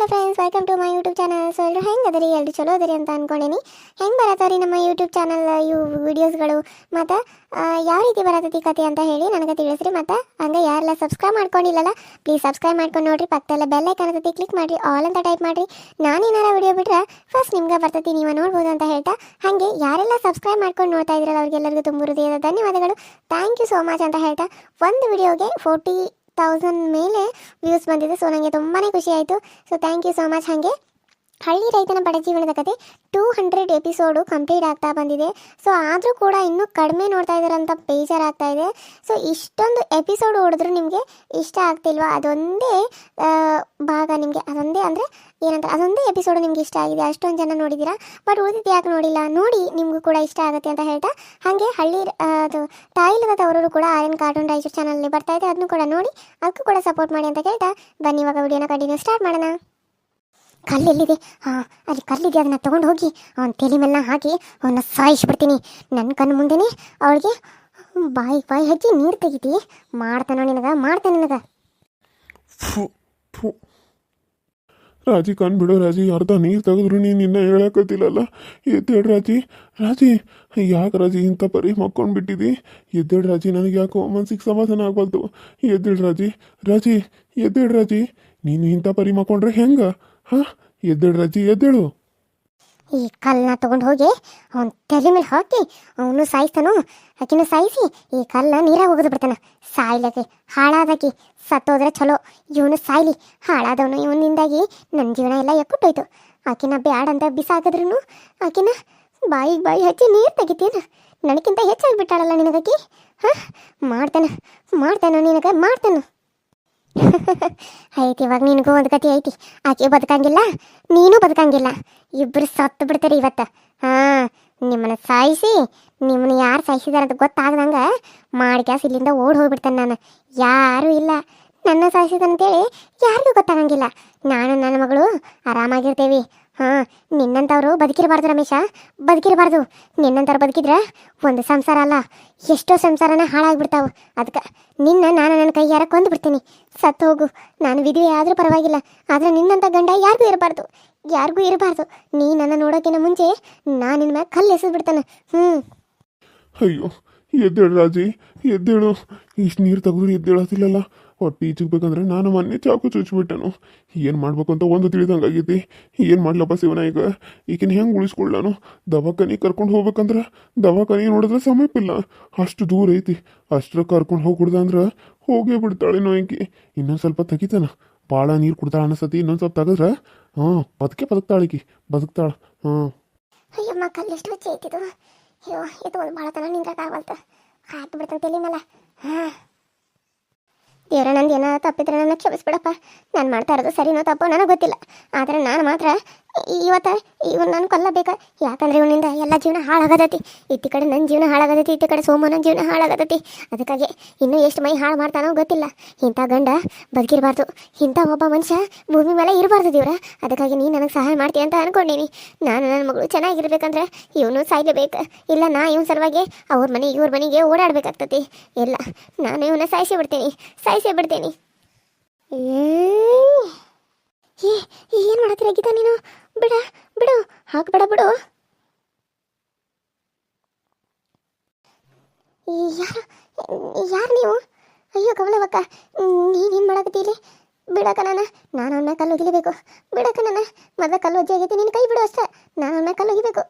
Hello friends welcome to my YouTube channel so ಎಲ್ಲರೂ ಹೆಂಗೆ ಅದರಿ ಎಲ್ಲರೂ ಚಲೋ ಅದರಿ ಅಂತ ಅನ್ಕೊಂಡೀನಿ. ಹೆಂಗೆ ಬರತ್ತವ್ರಿ ನಮ್ಮ ಯೂಟ್ಯೂಬ್ ಚಾನಲ್ ಇವು ವಿಡಿಯೋಸ್ಗಳು ಮತ್ತು ಯಾವ ರೀತಿ ಬರತೈತಿ ಕತೆ ಅಂತ ಹೇಳಿ ನನಗೆ ತಿಳಿಸ್ರಿ. ಮತ್ತು, ಹಂಗೆ ಯಾರೆಲ್ಲ ಸಬ್ಸ್ಕ್ರೈಬ್ ಮಾಡ್ಕೊಂಡಿಲ್ಲಲ್ಲ ಪ್ಲೀಸ್ ಸಬ್ಸ್ಕ್ರೈಬ್ ಮಾಡ್ಕೊಂಡು ನೋಡಿರಿ. ಪಕ್ಕದಲ್ಲ ಬೆಲ್ ಐಕನ್ ಇರ್ತೈತಿ ಕ್ಲಿಕ್ ಮಾಡಿರಿ. ಆಲ್ ಅಂತ ಟೈಪ್ ಮಾಡಿರಿ. ನಾನು ಏನಾರ ವಿಡಿಯೋ ಬಿಟ್ರೆ ಫಸ್ಟ್ ನಿಮ್ಗೆ ಬರ್ತೈತಿ, ನೀವು ನೋಡ್ಬೋದು ಅಂತ ಹೇಳ್ತಾ, ಹಾಗೆ ಯಾರೆಲ್ಲ ಸಬ್ಸ್ಕ್ರೈಬ್ ಮಾಡ್ಕೊಂಡು ನೋಡ್ತಾ ಇದ್ರಲ್ಲ, ಅವ್ರಿಗೆಲ್ಲರಿಗೂ ತುಂಬ ಹೃದಯದ ಧನ್ಯವಾದಗಳು. ಥ್ಯಾಂಕ್ ಯು ಸೋ ಮಚ್ ಅಂತ ಹೇಳ್ತಾ, ಒಂದು ವಿಡಿಯೋಗೆ ಫೋರ್ಟಿ ತೌಸಂಡ್ ಮೇಲೆ ವ್ಯೂಸ್ ಬಂದಿದೆ. ಸೊ ನನಗೆ ತುಂಬಾ ಖುಷಿ ಆಯಿತು. So thank you so much ಹಾಗೆ ಹಳ್ಳಿ ರೈತನ ಬಡ ಜೀವನದ ಕತೆ ಟೂ ಹಂಡ್ರೆಡ್ ಎಪಿಸೋಡು ಕಂಪ್ಲೀಟ್ ಆಗ್ತಾ ಬಂದಿದೆ. ಸೊ ಆದರೂ ಕೂಡ ಇನ್ನೂ ಕಡಿಮೆ ನೋಡ್ತಾ ಇದ್ದಾರೆ ಅಂತ ಬೇಜಾರಾಗ್ತಾ ಇದೆ. ಸೊ ಇಷ್ಟೊಂದು ಎಪಿಸೋಡ್ ಹೊಡೆದ್ರು ನಿಮಗೆ ಇಷ್ಟ ಆಗ್ತಿಲ್ವಾ ಅದೊಂದೇ ಭಾಗ ನಿಮಗೆ, ಅದೊಂದೇ ಅಂದರೆ ಏನಂತ ಅದೊಂದೇ ಎಪಿಸೋಡು ನಿಮ್ಗೆ ಇಷ್ಟ ಆಗಿದೆ. ಅಷ್ಟೊಂದು ಜನ ನೋಡಿದ್ದೀರಾ ಬಟ್ ಉಳಿದಿದ್ದು ಯಾಕೆ ನೋಡಿಲ್ಲ? ನೋಡಿ ನಿಮಗೂ ಕೂಡ ಇಷ್ಟ ಆಗುತ್ತೆ ಅಂತ ಹೇಳ್ತಾ ಹಾಗೆ ಹಳ್ಳಿ ಅದು ತಾಯಿಲದವರು ಕೂಡ ಆರ್ ಎನ್ ಕಾರ್ಟೂನ್ ರಾಯಚೂರು ಚಾನಲ್ನಲ್ಲಿ ಬರ್ತಾ ಇದೆ ಅದನ್ನು ಕೂಡ ನೋಡಿ, ಅದಕ್ಕೂ ಕೂಡ ಸಪೋರ್ಟ್ ಮಾಡಿ ಅಂತ ಕೇಳ್ತಾ. ಬನ್ನಿ ಇವಾಗ ವಿಡಿಯೋನ ಕಂಟಿನ್ಯೂ ಸ್ಟಾರ್ಟ್ ಮಾಡೋಣ. ಕಲ್ಲೆಲ್ಲಿದೆ. ಹಾಂ ಅಲ್ಲಿ ಕಲ್ಲಿದೆ, ಅದನ್ನ ತೊಗೊಂಡು ಹೋಗಿ ಅವನ ತಲೆ ಮೇಲೆ ಹಾಕಿ ಅವನ್ನ ಸಾಯಿಸ್ಬಿಡ್ತೀನಿ. ನನ್ನ ಕಣ್ಣು ಮುಂದೆನೇ ಅವಳಿಗೆ ಬಾಯಿ ಬಾಯಿ ಹಚ್ಚಿ ನೀರು ತೆಗಿತಿ. ಮಾಡ್ತಾನೋ ನಿನಗ, ಮಾಡ್ತಾನೆ ನಿನಗ. ಫು ಫು. ರಾಜಿ ಬಿಡು ರಾಜಿ, ಅರ್ಧ ನೀರು ತೆಗೆದ್ರು ನೀನು ಇನ್ನೂ ಹೇಳಕತ್ತಿಲ್ಲಲ್ಲ. ಎದ್ದೇಳು ರಾಜಿ. ರಾಜಿ, ಯಾಕೆ ರಾಜಿ ಇಂಥ ಪರಿ ಮಕ್ಕೊಂಡು ಬಿಟ್ಟಿದ್ದಿ ಎದ್ದೇಳು ರಾಜಿ, ನನಗೆ ಯಾಕೋ ಮನ್ಸಿಗೆ ಸಮಾಧಾನ ಆಗ್ಬಲ್ತು ಎದ್ದೇಳು ರಾಜಿ ರಾಜಿ, ಎದ್ದೇಳು ರಾಜಿ. ನೀನು ಇಂಥ ಪರಿ ಮಕ್ಕೊಂಡ್ರೆ ಹೆಂಗ? ಹಾಂ? ಎದ್ದೇಳು ರಾಜಿ ಎದ್ದೇಳು. ಈ ಕಲ್ಲನ್ನ ತಗೊಂಡು ಹೋಗಿ ಅವನ ತಲೆ ಮೇಲೆ ಹಾಕಿ ಅವನು ಸಾಯಿಸ್ತಾನು. ಆಕಿನ ಸಾಯಿಸಿ ಈ ಕಲ್ಲ ನೀರಾಗ ಹೋಗಿದು ಬಿಡ್ತಾನ. ಸಾಯ್ಲಕ್ಕೆ ಹಾಳಾದಾಕಿ ಸತ್ತೋದ್ರೆ ಚಲೋ. ಇವನು ಸಾಯ್ಲಿ. ಹಾಳಾದವನು ಇವನಿಂದಾಗಿ ನನ್ನ ಜೀವನ ಎಲ್ಲ ಎಕ್ಕುಟ್ಟೋಯ್ತು. ಆಕಿನ ಬ್ಯಾಡಂತ ಬಿಸಾಕಿದ್ರು ಆಕಿನ ಬಾಯಿಗೆ ಬಾಯಿ ಹಚ್ಚಿ ನೀರು ತೆಗಿತೀನ. ನನಗಿಂತ ಹೆಚ್ಚಾಗಿ ಬಿಟ್ಟಾಳಲ್ಲ ನಿನಗಾಕಿ? ಹಾಂ? ಮಾಡ್ತಾನ. ಮಾಡ್ತಾನ ನಿನಗೆ, ಮಾಡ್ತಾನ. ಐತಿ ಇವಾಗ ನಿನಗೂ ಒಂದು ಗತಿ ಐತಿ. ಆಕೆ ಬದುಕಂಗಿಲ್ಲ, ನೀನು ಬದುಕಂಗಿಲ್ಲ. ಇಬ್ಬರು ಸತ್ತು ಬಿಡ್ತಾರೆ ಇವತ್ತು. ಹಾಂ, ನಿಮ್ಮನ್ನ ಸಾಯಿಸಿ, ನಿಮ್ಮನ್ನ ಯಾರು ಸಾಯಿಸಿದಾರೆ ಅಂತ ಗೊತ್ತಾಗ್ದಂಗೆ ಮಾಡ್ಕ್ಯಾಸ್ ಇಲ್ಲಿಂದ ಓಡಿ ಹೋಗ್ಬಿಡ್ತೇನೆ ನಾನು. ಯಾರೂ ಇಲ್ಲ. ನನ್ನ ಸಾಯಿಸಿದಂತೇಳಿ ಯಾರಿಗೂ ಗೊತ್ತಾಗಂಗಿಲ್ಲ. ನಾನು, ನನ್ನ ಮಗಳು ಆರಾಮಾಗಿರ್ತೇವಿ. ಹಾಂ, ನಿನ್ನಂಥವ್ರು ಬದುಕಿರಬಾರ್ದು ರಮೇಶ, ಬದುಕಿರಬಾರ್ದು. ನಿನ್ನಂಥವ್ರು ಬದುಕಿದ್ರೆ ಒಂದು ಸಂಸಾರ ಅಲ್ಲ, ಎಷ್ಟೋ ಸಂಸಾರನ ಹಾಳಾಗ್ಬಿಡ್ತಾವು. ಅದಕ್ಕೆ ನಿನ್ನ ನಾನು ನನ್ನ ಕೈಯಾರ ಕೊಂದು ಬಿಡ್ತೀನಿ ಸತ್ತು ಹೋಗು. ನಾನು ವಿಧವೆ ಆದರೂ ಪರವಾಗಿಲ್ಲ, ಆದರೆ ನಿನ್ನಂಥ ಗಂಡ ಯಾರಿಗೂ ಇರಬಾರ್ದು. ಯಾರಿಗೂ ಇರಬಾರ್ದು. ನೀ ನನ್ನ ನೋಡೋಕ್ಕಿಂತ ಮುಂಚೆ ನಾನು ನಿನ್ನ ಕಲ್ಲು ಎಸೆದು ಬಿಡ್ತಾನೆ ಹ್ಞೂ ಅಯ್ಯೋ, ಎದ್ದೇಳು ರಾಜಿ, ಎದ್ದೇಳು. ಇಷ್ಟು ನೀರು ತೆಗೆದ್ರು ಎದ್ದೇಳತ್ತಿಲ್ಲಲ್ಲ ಹೊಟ್ಟೆ ಬೇಕಂದ್ರೆ ನಾನು ಮೊನ್ನೆ ಚಾಕು ಚುಚ್ಚಿಬಿಟ್ಟನು ಏನು ಮಾಡ್ಬೇಕು ಅಂತ ಒಂದು ತಿಳಿದಂಗೆ ಆಗೈತಿ ಏನು ಮಾಡ್ಲಪ್ಪ ಶಿವನ ಈಗ? ಈಗಿನ ಹೆಂಗೆ ಉಳಿಸ್ಕೊಳ್ಳ ನಾನು ದವಾಖಾನೆ ಕರ್ಕೊಂಡು ಹೋಗ್ಬೇಕಂದ್ರೆ ದವಾಖಾನೆ ನೋಡಿದ್ರೆ ಸಮೀಪಿಲ್ಲ ಅಷ್ಟು ದೂರ ಐತಿ. ಅಷ್ಟರ ಕರ್ಕೊಂಡು ಹೋಗಿ ಕುಡ್ದಂದ್ರೆ ಹೋಗೇ ಬಿಡ್ತಾಳೇನೋ ಈಕಿ. ಇನ್ನೊಂದು ಸ್ವಲ್ಪ ತೆಗಿತಾನ. ಭಾಳ ನೀರು ಕುಡ್ತಾಳ ಅನಿಸ್ತತಿ ಇನ್ನೊಂದು ಸ್ವಲ್ಪ ತೆಗೆದ್ರೆ? ಹಾಂ, ಬದುಕೆ ಬದುಕ್ತಾಳಿಕಿ ಬದುಕ್ತಾಳ. ಹಾಂ. ಅಯ್ಯಮ್ಮ ಕಲ್ಲು ಎಷ್ಟು ಹಚ್ಚಿ ಐತಿದು ಅಯ್ಯೋ ಇದು ಒಂದು ಭಾಳ ತನ ನಿಂದ್ರಕ್ಕಾಗಲ್ತ ಹಾಕಿ ಬಿಡ್ತಾನೆ ತಲೆ ಹಾಂ. ದೇವ್ರ ನಂದು ಏನೋ ತಪ್ಪಿದ್ರೆ ನನ್ನ ಕ್ಷಮಿಸ್ಬಿಡಪ್ಪ. ನಾನು ಮಾಡ್ತಾ ಇರೋದು ಸರಿನೋ ತಪ್ಪೋ ನನಗೆ ಗೊತ್ತಿಲ್ಲ. ಆದರೆ ನಾನು ಮಾತ್ರ ಇವತ್ತು ಇವನು ನಾನು ಕೊಲ್ಲಬೇಕು ಯಾಕಂದ್ರೆ ಇವನಿಂದ ಎಲ್ಲ ಜೀವನ ಹಾಳಾಗತೈತಿ. ಇತ್ತಿ ಕಡೆ ನನ್ನ ಜೀವನ ಹಾಳಾಗತೈತಿ, ಇತ್ತಿ ಕಡೆ ಸೋಮನ ಜೀವನ ಹಾಳಾಗತೈತಿ. ಅದಕ್ಕಾಗಿ ಇನ್ನೂ ಎಷ್ಟು ಮೈ ಹಾಳು ಮಾಡ್ತಾನೋ ಗೊತ್ತಿಲ್ಲ. ಇಂಥ ಗಂಡ ಬದುಕಿರಬಾರ್ದು. ಇಂಥ ಒಬ್ಬ ಮನುಷ್ಯ ಭೂಮಿ ಮೇಲೆ ಇರಬಾರ್ದು ದೇವ್ರ. ಅದಕ್ಕಾಗಿ ನೀನು ನನಗೆ ಸಹಾಯ ಮಾಡ್ತೀಯ ಅಂತ ಅನ್ಕೊಂಡೀನಿ. ನಾನು ನನ್ನ ಮಗಳು ಚೆನ್ನಾಗಿರ್ಬೇಕಂದ್ರೆ ಇವನು ಸಾಯ್ಲೇಬೇಕು. ಇಲ್ಲ ನಾ ಇವನ ಸಲುವಾಗಿ ಅವ್ರ ಮನೆ, ಇವ್ರ ಮನೆಗೆ ಓಡಾಡ್ಬೇಕಾಗ್ತತಿ. ಇಲ್ಲ, ನಾನು ಇವನ್ನ ಸಾಯಿಸಿ ಬಿಡ್ತೀನಿ. ಸಾಯಿಸಿ ಬಿಡ್ತೀನಿ. ಏ ಏನು ಮಾಡತ್ತೀರ ಗೀತಾ ನೀನು? ಬಿಡ, ಬಿಡು. ಹಾಕ್ಬೇಡ ಬಿಡು ಯಾರು ಯಾರು ನೀವು? ಅಯ್ಯೋ ಕಮಲವಕ್ಕ ನೀನೇನು ಮಾಡಕತ್ತೀರಿ ಬಿಡಕ ನಾನು. ನಾನು ಅವನ ಕಲ್ಲು ಒಗಿಲೇಬೇಕು ಬಿಡಕ ಬಿಡಕನ ಮೊದಲ ಕಲ್ಲು ಒಜ್ಜೆ ಆಗೈತಿ, ನೀನು ಕೈ ಬಿಡು ಅಷ್ಟೇ. ನಾನು ಅವನ ಕಲ್ಲು ಒಗಿಬೇಕು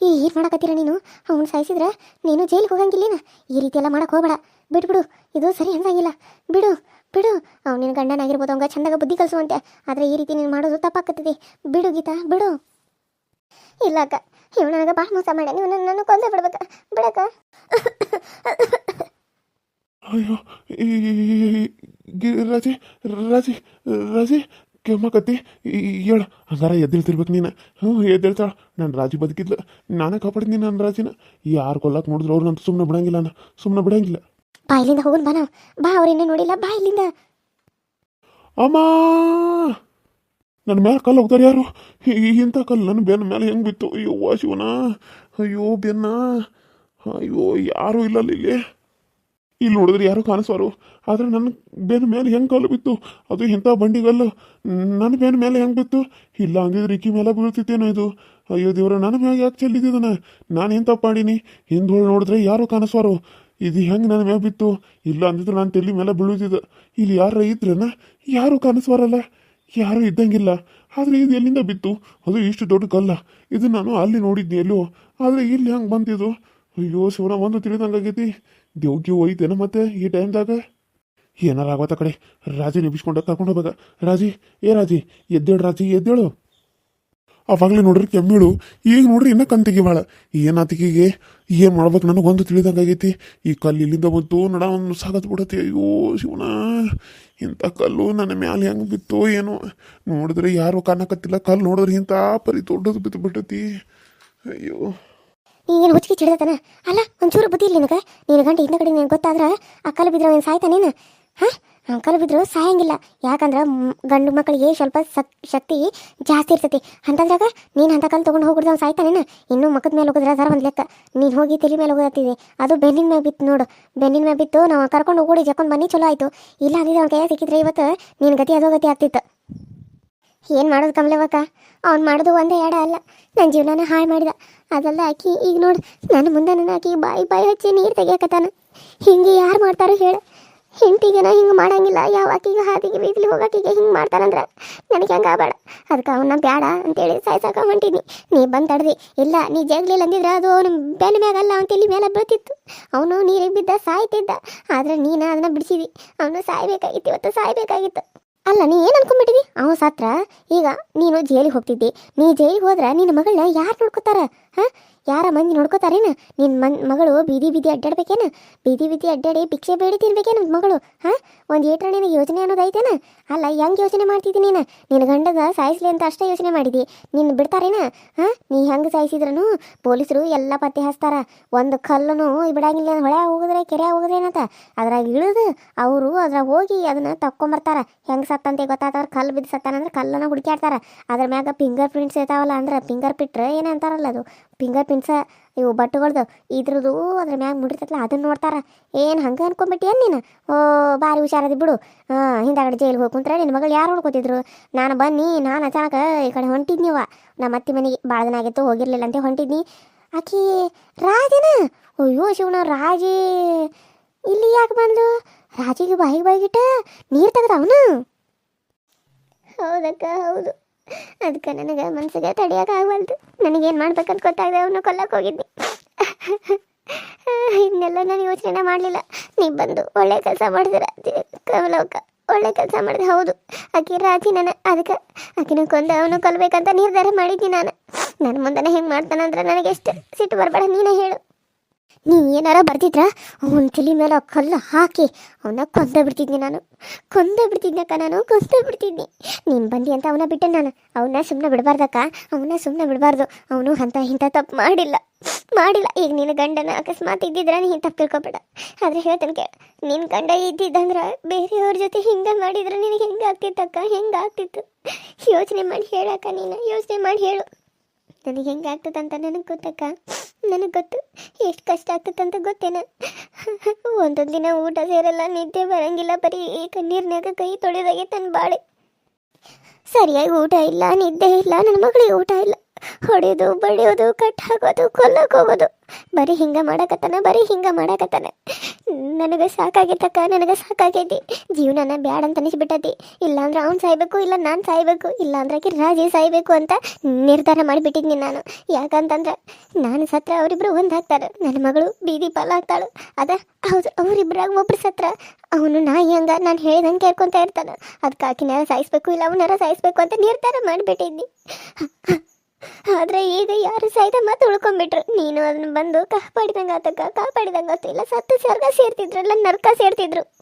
ಈ ಏನು ಮಾಡಕತ್ತೀರ ನೀನು? ಅವನು ಸಾಯಿಸಿದ್ರೆ ನೀನು ಜೈಲಿಗೆ ಹೋಗಂಗಿಲ್ಲೇನ? ಈ ರೀತಿ ಎಲ್ಲ ಮಾಡಕ್ಕೆ ಹೋಗಬೇಡ. ಬಿಟ್ಬಿಡು. ಇದು ಸರಿ ಅನ್ಸಂಗಿಲ್ಲ ಬಿಡು. ಬಿಡು. ನಿನ್ನ ಗಂಡನಾಗಿರ್ಬೋದು ಅವಂಗ ಚಂದಾಗ ಬುದ್ಧಿ ಕಲಿಸುವಂತೆ. ಆದರೆ ಈ ರೀತಿ ನೀನು ಮಾಡೋದು ತಪ್ಪಾಕತ್ತಿದೆ ಬಿಡು ಗೀತಾ, ಬಿಡು. ಇಲ್ಲ ಅಕ್ಕ ಇವ್ ನನಗೆ ಭಾಳ ಮೋಸ ಮಾಡ್ಯಾನ ನೀವು ನನ್ನ ಕೊಂದೇ ಬಿಡ್ಬೇಕ. ಬಿಡಕ್ಕ. ಅಯ್ಯೋ ರಾಜಿ ರಾಜಿ ರಾಜಿ, ಕೆಮ್ಮಕತ್ತಿ ಹೇಳ. ಹಂಗಾರ ಎದ್ದಿರ್ತಿರ್ಬೇಕು ನೀನು. ಹ್ಞೂ ಎದ್ದಿರ್ತಾಳ ನಾನು ರಾಜಿ ಬದುಕಿದ್ಲು. ನಾನೇ ಕಾಪಾಡಿದ್ದೀನಿ ನನ್ನ ರಾಜಿನ. ಯಾರು ಕೊಲ್ಲಕ್ಕೆ ನೋಡಿದ್ರು ಅವ್ರನ್ನಂತೂ ಸುಮ್ಮನೆ ಬಿಡಂಗಿಲ್ಲ ನಾನು ಸುಮ್ಮನೆ ಬಿಡಂಗಿಲ್ಲ. ಬಾ ಇಲ್ಲಿಂದ ಹೋಗೋಣ ಬಾ ನಾವು. ಬಾ ನೋಡಿಲ್ಲ. ಬಾ ಇಲ್ಲಿಂದ. ಅಮ್ಮ! ನನ್ನ ಮೇಲೆ ಕಲ್ಲು ಹೋಗ್ತಾರೆ ಯಾರು? ಇಂಥ ಕಲ್ಲು ನನ್ನ ಬೆನ್ನ ಮೇಲೆ ಹೆಂಗೆ ಬಿತ್ತು? ಅಯ್ಯೋ ವಾ ಶಿವನ ಅಯ್ಯೋ, ಬೆನ್ನ. ಅಯ್ಯೋ, ಯಾರೂ ಇಲ್ಲ ಇಲ್ಲಿ. ಇಲ್ಲಿ ನೋಡಿದ್ರೆ ಯಾರು ಕಾಣಿಸ್ವಾರು. ಆದ್ರೆ ನನ್ನ ಬೆನ್ನ ಮೇಲೆ ಹೆಂಗೆ ಕಲ್ಲು ಬಿತ್ತು? ಅದು ಇಂಥ ಬಂಡಿಗಲ್ಲು. ನನ್ನ ಬೆನ್ನ ಮೇಲೆ ಹೆಂಗೆ ಬಿತ್ತು? ಇಲ್ಲ ಅಂದಿದ್ರೆ ಇಕ್ಕಿ ಮೇಲೆ ಬೀಳ್ತಿತ್ತೇನೋ ಇದು. ಅಯ್ಯೋ ದೇವ್ರ ನನ್ನ ಮೇಲೆ ಯಾಕೆ ಚೆಲ್ಲಿದ್ದಿದ್ದಾನೆ ನಾನು ಎಂತ ಪಾಡೀನಿ? ಹಿಂದೊಳಗೆ ನೋಡಿದ್ರೆ ಯಾರು ಕಾಣಿಸ್ವಾರು. ಇದು ಹೆಂಗೆ ನನ್ನ ಮ್ಯಾಗ ಬಿತ್ತು? ಇಲ್ಲ ಅಂದಿದ್ರು ನಾನು ತಲೆ ಮೇಲೆ ಬೀಳುತ್ತಿದ್ದ. ಇಲ್ಲಿ ಯಾರ ಇದ್ರನ? ಯಾರು ಕಾಣಿಸ್ವಾರಲ್ಲ ಯಾರು ಇದ್ದಂಗಿಲ್ಲ. ಆದರೆ ಇದು ಎಲ್ಲಿಂದ ಬಿತ್ತು? ಅದು ಇಷ್ಟು ದೊಡ್ಡ ಕಲ್ಲ. ಇದು ನಾನು ಅಲ್ಲಿ ನೋಡಿದ್ನಿ ಎಲ್ಲೋ. ಆದ್ರೆ ಇಲ್ಲಿ ಹೆಂಗೆ ಬಂದಿದ್ದು? ಅಯ್ಯೋ, ಶಿವನ, ಒಂದು ತಿಳಿದಂಗಾಗೈತಿ ದೇವ್ಗೆ ಹೋಯ್ತೇನ ಮತ್ತೆ ಈ ಟೈಮ್ದಾಗ? ಏನಾರ ಆಗತ್ತ ಕಡೆ. ರಾಜಿ ನಿಬಿಸ್ಕೊಂಡ ಕರ್ಕೊಂಡು ಹೋಗ್ಬೇಕ. ರಾಜಿ, ಏ ರಾಜಿ, ಎದ್ದೇಳು ರಾಜಿ, ಎದ್ದೇಳು. ಅವಾಗಲೇ ನೋಡ್ರಿ ಕೆಮ್ಮಿಳು. ಈಗ ನೋಡ್ರಿ ಇನ್ನ ಕಂತಿಗೆ ಭಾಳ ಏನಾತಿಗೆ ಏನು ಮಾಡ್ಬೇಕು ನನಗೊಂದು ತಿಳಿದಂಗಾಗೈತಿ. ಈ ಕಲ್ಲು ಇಲ್ಲಿಂದ ಬಂತು, ನಡ ಒಂದು ಸಾಗತ್ ಬಿಡತಿ. ಅಯ್ಯೋ ಶಿವನ, ಇಂಥ ಕಲ್ಲು ನನ್ನ ಮ್ಯಾಲೆ ಹೆಂಗೆ ಬಿತ್ತು, ಏನು? ನೋಡಿದ್ರೆ ಯಾರು ಕಾಣಕತ್ತಿಲ್ಲ. ಕಲ್ಲು ನೋಡಿದ್ರೆ ಇಂಥ ಪರಿ ದೊಡ್ಡದು ಬಿತ್ತು ಬಿಟ್ಟತಿ. ಅಯ್ಯೋ. ನೀನು ಹುಚ್ಚಿಗೆ ಚಿಡ್ದತನ? ಅಲ್ಲ, ಒಂಚೂರು ಬುದ್ಧಿ ಇಲ್ಲ ನಿನಗೆ. ನೀನು ಗಂಟೆ ಇನ್ನ ಕಡೆ ನಿನಗೆ ಗೊತ್ತಾದ್ರೆ ಆ ಕಲ್ಲು ಬಿದ್ರೆ ಏನು ಸಾಯ್ತಾನೇನು? ಹಾಂ? ಆ ಕಲ್ಲು ಬಿದ್ರು ಸಾಯಂಗಿಲ್ಲ. ಯಾಕಂದ್ರೆ ಗಂಡು ಮಕ್ಕಳಿಗೆ ಸ್ವಲ್ಪ ಸಕ್, ಶಕ್ತಿ ಜಾಸ್ತಿ ಇರ್ತೈತಿ. ಅಂತಂದ್ರಾಗ ನೀನು ಅಂತ ಕಲ್ಲು ತೊಗೊಂಡು ಹೋಗ್ಬಿಡ್ದು ಅವ್ನು ಸಾಯ್ತಾನೇನು? ಇನ್ನೂ ಮಕ್ಕದ ಮೇಲೆ ಹೋಗಿದ್ರೆ? ಅದರ ಒಂದು ಲೆಕ್ಕ. ನೀನು ಹೋಗಿ ತಲೆ ಮೇಲೆ ಹೋಗತ್ತಿದೆ ಅದು ಬೆನ್ನಿನ ಮೇಲೆ ಬಿತ್ತು ನೋಡು. ಬೆನ್ನಿನ ಮೇಲೆ ಬಿತ್ತು, ನಾವು ಕರ್ಕೊಂಡು ಹೋಗಿ ಜಕ್ಕೊಂಡು ಬನ್ನಿ, ಚಲೋ ಆಯಿತು. ಇಲ್ಲ ಅಂದಿದ್ದು ಅವ್ನ ಕೈ ಸಿಕ್ಕಿದ್ರೆ ಇವತ್ತು ನಿನ್ನ ಗತಿ ಅದೋ ಗತಿ ಆಗ್ತಿತ್ತು. ಏನು ಮಾಡೋದು ಕಮಲವಕ್ಕ ಅವ್ನು ಮಾಡೋದು ಒಂದೇ ಎಡ ಅಲ್ಲ. ನನ್ನ ಜೀವನನ ಹಾಳು ಮಾಡಿದ. ಅದೆಲ್ಲ ಆಕಿ, ಈಗ ನೋಡು ನನ್ನ ಮುಂದೆ ನನ್ನ ಆಕಿ ಬಾಯಿ ಬಾಯಿ ಹಚ್ಚಿ ನೀರು ತೆಗಿಯಕತ್ತಾನ. ಹಿಂಗೆ ಯಾರು ಮಾಡ್ತಾರೋ ಹೇಳು. ಹೆಂಡತಿಗೆನ ಹಿಂಗೆ ಮಾಡಂಗಿಲ್ಲ. ಯಾವ ಆಕಿಗೆ ಹಾದಿಗೆ ಬೀದಿಲಿ ಹೋಗಾಕಿಗೆ ಹಿಂಗೆ ಮಾಡ್ತಾರಂದ್ರೆ ನನಗೆ ಹಂಗೆ ಆಗಬೇಡ. ಅದಕ್ಕೆ ಅವನ್ನ ಬೇಡ ಅಂತೇಳಿ ಸಾಯ್ಸಾಕ ಹೊಂಟಿನಿ ನೀ ಬಂದು ತಡ್ದಿ. ಇಲ್ಲ, ನೀ ಜಗ್ಲಿಲ್ಲ ಅಂದಿದ್ರೆ ಅದು ಅವನು ಬೆನ್ನ ಮ್ಯಾಗಲ್ಲ ತಲೆ ಮೇಲೆ ಬೀಳ್ತಿತ್ತು. ಅವನು ನೀರಿಗೆ ಬಿದ್ದ, ಸಾಯ್ತಿದ್ದ. ಆದ್ರೆ ನೀನು ಅದನ್ನ ಬಿಡಿಸಿದಿ. ಅವನು ಸಾಯ್ಬೇಕಾಗಿತ್ತು, ಇವತ್ತು ಸಾಯ್ಬೇಕಾಗಿತ್ತು. ಅಲ್ಲ, ನೀ ಏನು ಅನ್ಕೊಂಡ್ಬಿಟ್ಟಿದಿ? ಅವನು ಸತ್ರ, ಈಗ ನೀನು ಜೈಲಿಗೆ ಹೋಗ್ತಿದ್ದಿ. ನೀ ಜೈಲಿಗೆ ಹೋದ್ರೆ ನಿನ್ನ ಮಗಳನ್ನ ಯಾರು ನೋಡ್ಕೋತಾರ? ಹಾಂ? ಯಾರ ಮಂದಿ ನೋಡ್ಕೋತಾರೇನ? ನಿನ್ನ ಮನ್, ಮಗಳು ಬೀದಿ ಬೀದಿ ಅಡ್ಡಾಡ್ಬೇಕೇನ? ಬೀದಿ ಬೀದಿ ಅಡ್ಡಾಡಿ ಭಿಕ್ಷೆ ಬೇಡಿ ತಿನ್ಬೇಕೇನ ಮಗಳು, ಹಾ? ಒಂದು ಏಟ್ರ ಯೋಜನೆ ಅನ್ನೋದು ಐತೆನ? ಅಲ್ಲ, ಹೆಂಗ್ ಯೋಚನೆ ಮಾಡ್ತಿದ್ದೀನಿ ನೀನು? ನಿನ್ನ ಗಂಡದ ಸಾಯಿಸ್ಲಿ ಅಂತ ಅಷ್ಟೇ ಯೋಚನೆ ಮಾಡಿದಿ. ನಿನ್ನ ಬಿಡ್ತಾರೇನ? ಹಾ? ನೀ ಹೆಂಗ್ ಸಾಯಿಸಿದ್ರನು ಪೊಲೀಸರು ಎಲ್ಲ ಪತ್ತೆ ಹಚ್ತಾರ. ಒಂದು ಕಲ್ಲನು ಬಿಡಂಗಿಲ್ಲ ಹೊಳೆ ಹೋಗಿದ್ರೆ ಕೆರೆ ಹೋಗಿದ್ರೆ ಏನಂತ? ಅದ್ರಾಗ ಇಳಿದು ಅವರು ಅದ್ರಾಗ ಹೋಗಿ ಅದನ್ನ ತಕ್ಕೊಂಬರ್ತಾರ. ಹೆಂಗ್ ಸತ್ತಂತೆ ಗೊತ್ತಾತವ್ರ ಕಲ್ಲು ಬಿದ್ದು ಸತ್ತಾನಂದ್ರೆ ಕಲ್ಲನ್ನ ಹುಡುಕ್ಯಾಡ್ತಾರ. ಅದ್ರ ಮ್ಯಾಗ ಫಿಂಗರ್ ಪ್ರಿಂಟ್ಸ್ ಇರ್ತಾವಲ್ಲ ಅಂದ್ರೆ ಫಿಂಗರ್ ಪ್ರಿಂಟ್ ಏನಂತಾರಲ್ಲ ಅದು. ಫಿಂಗರ್ ಪ್ರಿಂಟ್ಸ, ಇವು ಬಟ್ಟುಗಳ್ದು, ಇದ್ರದ್ದು ಅದ್ರ ಮ್ಯಾಗ ಮುಡಿತೈತಲ್ಲ ಅದನ್ನ ನೋಡ್ತಾರ. ಏನು ಹಂಗೆ ಅನ್ಕೊಂಬಿಟ್ಟಿಯನ್ ನೀನು? ಓ, ಭಾರಿ ಹುಷಾರದಿ ಬಿಡು. ಹಾಂ, ಹಿಂದಾಗಡೆ ಜೈಲಿಗೆ ಹೋಗಿ ಕುಂತ್ರೆ ನಿನ್ನ ಮಗಳು ಯಾರು ಹುಡ್ಕೋತಿದ್ರು ನಾನು ಬನ್ನಿ, ನಾನು ಅಚಾನಕ ಈ ಕಡೆ ಹೊಂಟಿದ್ನಿವ ನಮ್ಮ ಅತ್ತಿ ಮನೆಗೆ ಭಾಳ ದಿನ ಆಗಿತ್ತು, ಹೋಗಿರ್ಲಿಲ್ಲ ಅಂತ ಹೊಂಟಿದ್ನಿ. ಆಕಿ, ರಾಜನ? ಅಯ್ಯೋ ಶಿವನ ರಾಜಿ. ಇಲ್ಲಿ ಯಾಕೆ ಬಂದು ರಾಜಿಗೆ ಬಾಯಿಗೆ ಬಾಯಿಗಿಟ್ಟ ನೀರು ತೆಗ್ದ ಅವನು ಹೌದಕ್ಕ, ಹೌದು. ಅದಕ್ಕೆ ನನಗೆ ಮನಸ್ಸಿಗೆ ತಡಿಯೋಕ್ಕಾಗವಲ್ದು. ನನಗೇನು ಮಾಡ್ಬೇಕಂತ ಗೊತ್ತಾಗದೆ ಅವನು ಕೊಲ್ಲಕ್ಕೆ ಹೋಗಿದ್ದೆ ಇದನ್ನೆಲ್ಲ ನಾನು ಯೋಚನೆ ಮಾಡಲಿಲ್ಲ. ನೀವು ಬಂದು ಒಳ್ಳೆ ಕೆಲಸ ಮಾಡಿದಿರ ಕಮಲವಕ್ಕ ಒಳ್ಳೆ ಕೆಲಸ ಮಾಡಿದೆ ಹೌದು. ಆಕೆ ರಾಜಿ ನಾನು. ಅದಕ್ಕೆ ಆಕಿನ ಕೊಂದು ಅವನು ಕೊಲ್ಲಬೇಕಂತ ನಿರ್ಧಾರ ಮಾಡಿದ್ದೀನಿ ನಾನು. ನನ್ನ ಮುಂದೆನೇ ಹೆಂಗೆ ಮಾಡ್ತಾನಂದ್ರೆ ನನಗೆ ಎಷ್ಟು ಸಿಟ್ಟು ಬರಬೇಡ, ನೀನೇ ಹೇಳು. ನೀ ಏನಾರ ಬರ್ತಿದ್ರ ಅವನ ತಲೆ ಮೇಲೆ ಆ ಕಲ್ಲು ಹಾಕಿ ಅವನ್ನ ಕೊಂದ ಬಿಡ್ತಿದ್ನಿ ನಾನು. ಕೊಂದ ಬಿಡ್ತಿದ್ನಕ್ಕ ನಾನು ಕೊಂದ ಬಿಡ್ತಿದ್ನಿ ನೀನು ಬಂದಿ ಅಂತ ಅವನ ಬಿಟ್ಟೆ ನಾನು. ಅವನ್ನ ಸುಮ್ಮನೆ ಬಿಡಬಾರ್ದಕ್ಕ ಅವನ್ನ ಸುಮ್ಮನೆ ಬಿಡಬಾರ್ದು. ಅವನು ಅಂತ ಇಂಥ ತಪ್ಪು ಮಾಡಿಲ್ಲ. ಮಾಡಿಲ್ಲ. ಈಗ ನಿನ್ನ ಗಂಡನ ಅಕಸ್ಮಾತ್ ಇದ್ದಿದ್ರೆ ನೀನು ತಪ್ಪು ತಿಳ್ಕೊಬೇಡ. ಆದರೆ ಹೇಳ್ತೇನೆ ಕೇಳ ನಿನ್ನ ಗಂಡ ಇದ್ದಿದ್ದಂದ್ರೆ ಬೇರೆಯವ್ರ ಜೊತೆ ಹಿಂಗೆ ಮಾಡಿದ್ರೆ ನಿನಗೆ ಹೆಂಗೆ ಆಗ್ತಿತ್ತಕ್ಕ ಹೆಂಗೆ ಆಗ್ತಿತ್ತು? ಯೋಚನೆ ಮಾಡಿ ಹೇಳಕ್ಕ ನೀನು. ಯೋಚನೆ ಮಾಡಿ ಹೇಳು. ನನಗೆ ಹೆಂಗೆ ಆಗ್ತದಂತ ನನಗೆ ಗೊತ್ತಕ್ಕ? ನನಗೆ ಗೊತ್ತು. ಎಷ್ಟು ಕಷ್ಟ ಆಗ್ತದಂತ ಗೊತ್ತೇನ? ಒಂದೊಂದು ದಿನ ಊಟ ಸೇರಲ್ಲ, ನಿದ್ದೆ ಬರಂಗಿಲ್ಲ, ಬರೀ ಈ ಕಣ್ಣೀರ್ನಾಗ ಕೈ ತೊಳೆದಾಗೆ ತನ್ನ ಬಾಳೆ. ಸರಿಯಾಗಿ ಊಟ ಇಲ್ಲ, ನಿದ್ದೆ ಇಲ್ಲ ನನ್ನ ಮಗಳಿಗೆ ಊಟ ಇಲ್ಲ. ಹೊಡೆಯೋದು ಬಡಿಯೋದು ಕಟ್ ಹಾಕೋದು ಕೊಲ್ಲಕ್ಕೆ ಹೋಗೋದು ಬರೀ ಹಿಂಗೆ ಮಾಡಕತ್ತಾನ, ಬರೀ ಹಿಂಗೆ ಮಾಡಕತ್ತಾನ. ನನಗೆ ಸಾಕಾಗಿತ್ತಕ್ಕ ನನಗೆ ಸಾಕಾಗೈತಿ. ಜೀವನನ ಬ್ಯಾಡ ಅಂತ ಅನಿಸ್ಬಿಟ್ಟತಿ. ಇಲ್ಲಾಂದ್ರೆ ಅವ್ನು ಸಾಯ್ಬೇಕು, ಇಲ್ಲ ನಾನು ಸಾಯ್ಬೇಕು ಇಲ್ಲಾಂದ್ರೆ ಆಕಿ ರಾಜಿ ಸಾಯ್ಬೇಕು ಅಂತ ನಿರ್ಧಾರ ಮಾಡಿಬಿಟ್ಟಿದ್ನಿ ನಾನು. ಯಾಕಂತಂದ್ರೆ ನಾನು ಸತ್ರ ಅವರಿಬ್ರು ಒಂದು ಹಾಕ್ತಾರೆ ನನ್ನ ಮಗಳು ಬೀದಿ ಪಾಲ ಹಾಕ್ತಾಳು ಅದ ಹೌದು ಅವರಿಬ್ರಾಗ ಒಬ್ರು ಸತ್ರ. ಅವನು ನಾಯಿ ಹಂಗ ನಾನು ಹೇಳ್ದಂಗೆ ಕೇಳ್ಕೊತಾ ಇರ್ತಾನೆ. ಅದಕ್ಕೆ ಆಕಿನಾರ ಸಾಯಿಸ್ಬೇಕು, ಇಲ್ಲ ಅವನಾರ ಸಾಯಿಸ್ಬೇಕು ಅಂತ ನಿರ್ಧಾರ ಮಾಡಿಬಿಟ್ಟಿದ್ನಿ. ಆದ್ರೆ ಈಗ ಯಾರು ಸಹಿತ ಮತ್ತೆ ಉಳ್ಕೊಂಡ್ಬಿಟ್ರು. ನೀನು ಅದನ್ನ ಬಂದು ಕಾಪಾಡಿದಂಗ ಕಾಪಾಡಿದಂಗೆ ಇಲ್ಲ, ಸತ್ತು, ಸ್ವರ್ಗ ಸೇರ್ತಿದ್ರು, ಇಲ್ಲ, ನರ್ಕ ಸೇರ್ತಿದ್ರು.